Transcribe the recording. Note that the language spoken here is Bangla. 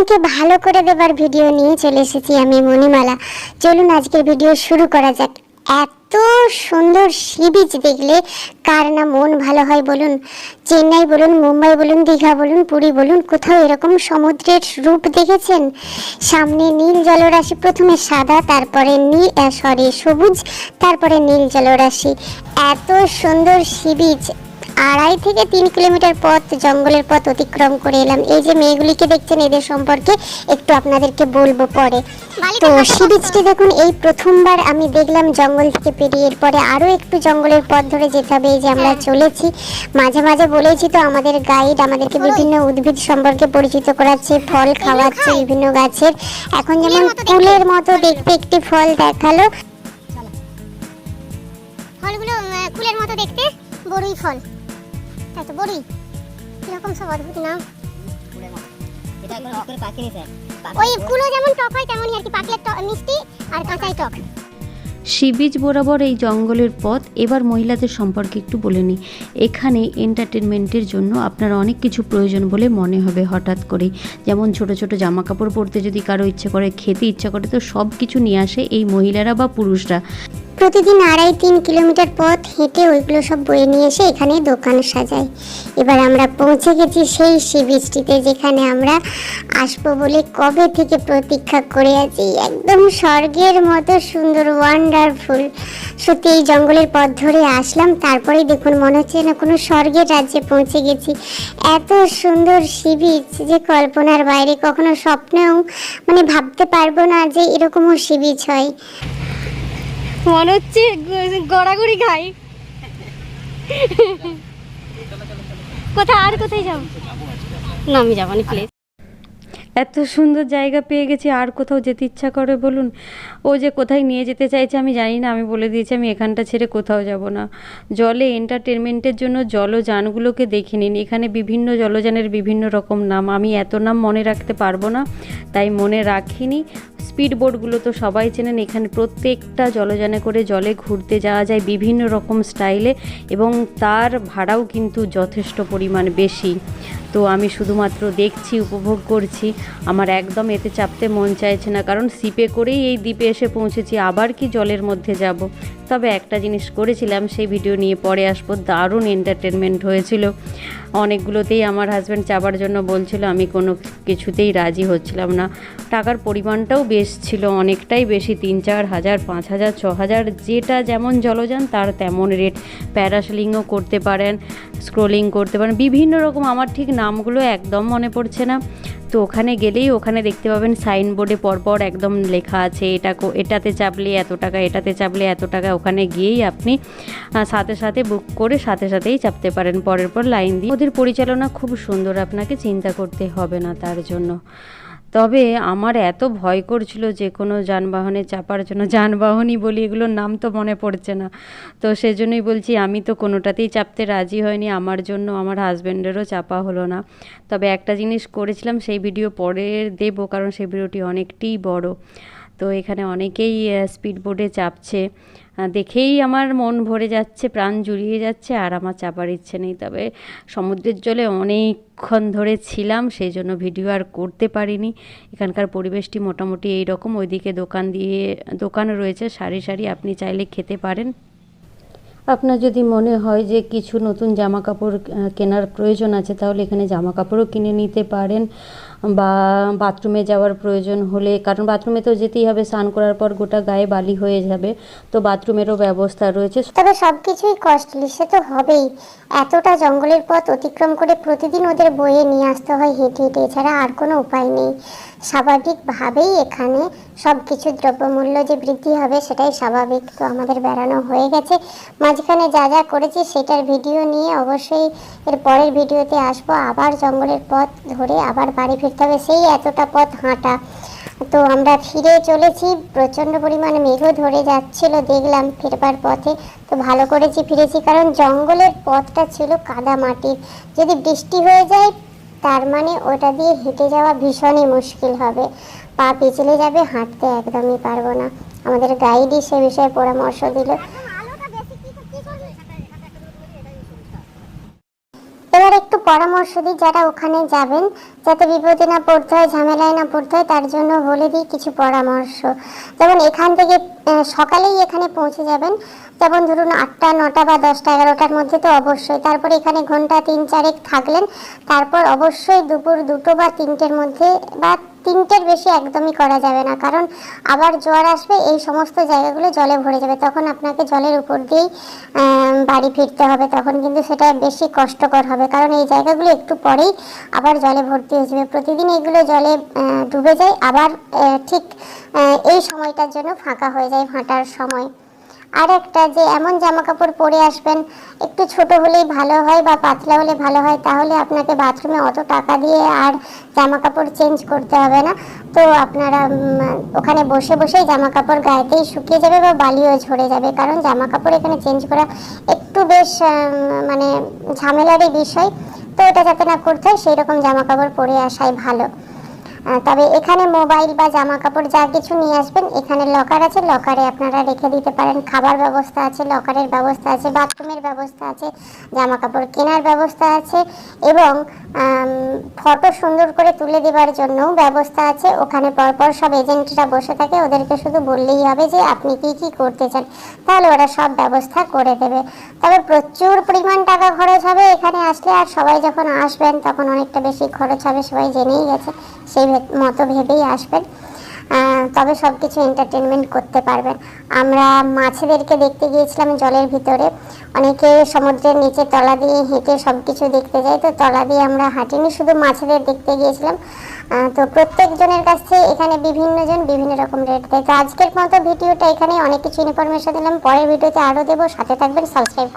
মনকে ভালো করে দেবার ভিডিও নিয়ে চলে এসেছি আমি মণিমালা। চলুন আজকের ভিডিও শুরু করা যাক। এত সুন্দর সি বিচ দেখলে কার না মন ভালো হয় বলুন? চেন্নাই বলুন, মুম্বাই বলুন, দীঘা বলুন, পুরী বলুন, কোথাও এরকম সমুদ্রের রূপ দেখেছেন? সামনে নীল জলরাশি, প্রথমে সাদা, তারপরে নীল সরি সবুজ, তারপরে নীল জলরাশি। এত সুন্দর সি বিচ। আড়াই থেকে তিন কিলোমিটার পথ জঙ্গলের পথ অতিক্রম করে এলাম। এই যে মেয়েগুলিকে দেখছেন এদের সম্পর্কে একটু আপনাদেরকে বলব পরে। তো সি বিচটি দেখুন এই প্রথমবার আমি দেখলাম জঙ্গল থেকে পেরিয়ে। এরপরে আরও একটু জঙ্গলের পথ ধরে যেতে হবে এই যে আমরা চলেছি। মাঝে মাঝে বলেছি তো আমাদের গাইড আমাদেরকে বিভিন্ন উদ্ভিদ সম্পর্কে পরিচিত করাচ্ছে ফল খাওয়াচ্ছে বিভিন্ন গাছের। এখন যেমন ফুলের মতো দেখতে একটি ফল দেখাল। ফলগুলো কুলের মতো দেখতে বড়ই ফল। তাই তো বড়ই কীরকম সব অদ্ভুত নাম। এটা একবার অফ করে পাকিয়ে স্যার ওই কুলো যেমন টক হয় তেমনই আর কি। পাকলে মিষ্টি আর কাঁচাই টক। সিবিচ বরাবর এই জঙ্গলের পথ। এবার মহিলাদের সম্পর্কে একটু বলে নিই এখানে এন্টারটেনমেন্টের জন্য আপনার অনেক কিছু প্রয়োজন বলে মনে হবে হঠাৎ করেই যেমন ছোট ছোট জামা কাপড় পরতে যদি কারও ইচ্ছে করে খেতে ইচ্ছা করে তো সব কিছু নিয়ে আসে এই মহিলারা বা পুরুষরা। প্রতিদিন আড়াই তিন কিলোমিটার পথ হেঁটে ওইগুলো সব বয়ে নিয়ে এসে এখানে দোকান সাজায় এবার আমরা পৌঁছে গেছি সেই সি বিচটিতে যেখানে আমরা আসব বলে কবে থেকে প্রতীক্ষা করে আছি। একদম স্বর্গের মতো সুন্দর ওয়ান্ডারফুল সত্যি এই জঙ্গলের পথ ধরে আসলাম, তারপরেই দেখুন মনে হচ্ছে না কোনো স্বর্গের রাজ্যে পৌঁছে গেছি। এত সুন্দর সি বিচ যে কল্পনার বাইরে কখনো স্বপ্নেও মানে ভাবতে পারব না যে এরকমও সি বিচ হয়। মনে হচ্ছে গড়াগড়ি খাই। কোথায় আর কোথায় যাব? না আমি যাব না প্লিজ এত সুন্দর জায়গা পেয়ে গেছি, আর কোথাও যেতে ইচ্ছা করে বলুন? ও যে কোথায় নিয়ে যেতে চাইছে আমি জানি না, আমি বলে দিয়েছি আমি এখানটা ছেড়ে কোথাও যাব না। জলে এন্টারটেনমেন্টের জন্য জলযানগুলোকে দেখে নিন এখানে বিভিন্ন জলযানের বিভিন্ন রকম নাম। আমি এত নাম মনে রাখতে পারব না, তাই মনে রাখিনি। স্পিড বোটগুলো তো সবাই চেনেন, এখানে প্রত্যেকটা জলযানে করে জলে ঘুরতে যাওয়া যায় বিভিন্ন রকম স্টাইলে এবং তার ভাড়াও কিন্তু যথেষ্ট পরিমাণ বেশি। তো আমি শুধুমাত্র দেখছি, উপভোগ করছি। আমার একদম এতে চাপতে মন চাইছে না, কারণ সিপে করেই এই দ্বীপে এসে পৌঁছেছি, আবার কি জলের মধ্যে যাব? তবে একটা জিনিস করেছিলাম, সেই ভিডিও নিয়ে পরে আসব, দারুণ এন্টারটেনমেন্ট হয়েছিল। অনেকগুলোতেই আমার হাজব্যান্ড চাবার জন্য বলছিল, আমি কোনো কিছুতেই রাজি হচ্ছিলাম না। টাকার পরিমাণটাও বেশ ছিল, অনেকটাই বেশি, তিন চার হাজার, পাঁচ হাজার, ছ হাজার, যেটা যেমন জলযান, তার তেমন রেট প্যারাসেলিংও করতে পারেন স্ক্রোলিং করতে পারেন, বিভিন্ন রকম, আমার ঠিক নামগুলো একদম মনে পড়ছে না। তো ওখানে গেলেই ওখানে দেখতে পাবেন সাইনবোর্ডে পরপর একদম লেখা আছে, এটা এটাতে চাপলে এত টাকা, এটাতে চাপলে এত টাকা। ওখানে গিয়েই আপনি সাথে সাথে বুক করে সাথে সাথেই চাপতে পারেন। পরের পর লাইন দিয়ে। ওদের পরিচালনা খুব সুন্দর, আপনাকে চিন্তা করতে হবে না তার জন্য। তবে আমার এত ভয় করছিল যে কোনো যানবাহনে চাপার জন্য যানবাহনই বলি, এগুলোর নাম তো মনে পড়ছে না। তো সেজন্যই বলছি, আমি তো কোনোটাতেই চাপতে রাজি হয়নি আমার জন্য আমার হাজব্যান্ডেরও চাপা হলো না। তবে একটা জিনিস করেছিলাম, সেই ভিডিও পরে দেব, কারণ সেই ভিডিওটি অনেকটাই বড়। তো এখানে অনেকেই স্পিড বোটে চাপছে। দেখেই আমার মন ভরে যাচ্ছে, প্রাণ জুড়িয়ে যাচ্ছে, আর আমার চাপার ইচ্ছে নেই। তবে সমুদ্রের জলে অনেকক্ষণ ধরে ছিলাম সেই জন্য ভিডিও আর করতে পারিনি। এখানকার পরিবেশটি মোটামুটি এই রকম ওইদিকে দোকান দিয়ে, দোকান রয়েছে, সারি সারি আপনি চাইলে খেতে পারেন। আপনার যদি মনে হয় যে কিছু নতুন জামা কাপড় কেনার প্রয়োজন আছে, তাহলে এখানে জামা কাপড়ও কিনে নিতে পারেন। বা বাথরুমে যাওয়ার প্রয়োজন হলে, কারণ বাথরুমে তো যেতেই হবে, স্নান করার পর গোটা গায়ে বালি হয়ে যাবে, তো বাথরুমেরও ব্যবস্থা রয়েছে। তবে সব কিছুই কস্টলি সে তো হবেই। এতটা জঙ্গলের পথ অতিক্রম করে প্রতিদিন ওদের বয়ে নিয়ে আসতে হয় হেঁটে হেঁটে, এছাড়া আর কোনো উপায় নেই। স্বাভাবিকভাবেই এখানে সব কিছু দ্রব্যমূল্য যে বৃদ্ধি হবে, সেটাই স্বাভাবিক। তো আমাদের বেড়ানো হয়ে গেছে। মাঝখানে যা যা করেছি, সেটার ভিডিও নিয়ে অবশ্যই এর পরের ভিডিওতে আসব। আবার জঙ্গলের পথ ধরে আবার বাড়ি ফিরতে হবে। সেই এতটা পথ হাঁটা। তো আমরা ফিরে চলেছি। প্রচণ্ড পরিমাণে মেঘও ধরে যাচ্ছিল। দেখলাম ফেরবার পথে। তো ভালো করেছি ফিরেছি। কারণ জঙ্গলের পথটা ছিল কাদা মাটির। যদি বৃষ্টি হয়ে যায়, তার মানে ওটা দিয়ে হেঁটে যাওয়া ভীষণই মুশকিল হবে। পা পিছলে যাবে, হাঁটতে একদমই পারব না। আমাদের গাইডই সে বিষয়ে পরামর্শ দিল আলোটা বেশি কি কি করবি এবার একটু পরামর্শ দিই যারা ওখানে যাবেন, যাতে বিপদে না পড়তে হয়, ঝামেলায় না পড়তে হয়, তার জন্য বলে দিই কিছু পরামর্শ। যেমন এখান থেকে সকালেই এখানে পৌঁছে যাবেন। যেমন ধরুন আটটা, নটা বা দশটা, এগারোটার মধ্যে তো অবশ্যই। তারপর এখানে ঘণ্টা তিন চারেক থাকলেন। তারপর অবশ্যই দুপুর দুটো বা তিনটের মধ্যে বা তিনটের বেশি একদমই করা যাবে না। কারণ আবার জোয়ার আসবে, এই সমস্ত জায়গাগুলো জলে ভরে যাবে। তখন আপনাকে জলের উপর দিয়েই বাড়ি ফিরতে হবে। তখন কিন্তু সেটা বেশি কষ্টকর হবে। কারণ এই জায়গাগুলো একটু পরেই আবার জলে ভর্তি হয়ে যাবে। প্রতিদিন এগুলো জলে ডুবে যায়। আবার ঠিক এই সময়টার জন্য ফাঁকা হয়ে যায় ভাঁটার সময়। আর একটা যে এমন জামা কাপড় পরে আসবেন, একটু ছোট হলেই ভালো হয় বা পাতলা হলে ভালো হয়, তাহলে আপনাকে বাথরুমে অত টাকা দিয়ে আর জামা কাপড় চেঞ্জ করতে হবে না। তো আপনারা ওখানে বসে বসেই জামা কাপড় গায়েতেই শুকিয়ে যাবে বা বালিও ঝরে যাবে। কারণ জামা কাপড় এখানে চেঞ্জ করা একটু বেশ মানে ঝামেলারই বিষয়। তো এটা যাতে না করতে হয় সেই রকম জামা কাপড় পরে আসাই ভালো। তবে এখানে মোবাইল বা জামা কাপড় যা কিছু নিয়ে আসবেন, এখানে লকার আছে লকারে আপনারা রেখে দিতে পারেন। খাবার ব্যবস্থা আছে লকারের ব্যবস্থা আছে বাথরুমের ব্যবস্থা আছে জামা কাপড় কেনার ব্যবস্থা আছে এবং ফটো সুন্দর করে তুলে দেওয়ার জন্য ব্যবস্থা আছে। ওখানে পরপর সব এজেন্টরা বসে থাকে, ওদেরকে শুধু বললেই হবে যে আপনি কি কি করতে চান, তাহলে ওরা সব ব্যবস্থা করে দেবে। তবে প্রচুর পরিমাণ টাকা খরচ হবে এখানে আসলে, আর সবাই যখন আসবেন তখন অনেকটা বেশি খরচ হবে, সবাই জেনেই গেছে। সেই মতো ভেবেই আসবেন। তবে সব কিছু এন্টারটেনমেন্ট করতে পারবেন। আমরা মাছেদেরকে দেখতে গিয়েছিলাম জলের ভিতরে। অনেকে সমুদ্রের নিচে তলা দিয়ে হেঁটে সব কিছু দেখতে যায়। তো তলা দিয়ে আমরা হাঁটিনি, শুধু মাছেদের দেখতে গিয়েছিলাম। তো প্রত্যেকজনের কাছ থেকে এখানে বিভিন্ন জন বিভিন্ন রকম রেট দেয়। তো আজকের মতো ভিডিওটা এখানে অনেক কিছু ইনফরমেশন দিলাম। পরের ভিডিওতে আরও দেবো। সাথে থাকবেন সাবস্ক্রাইব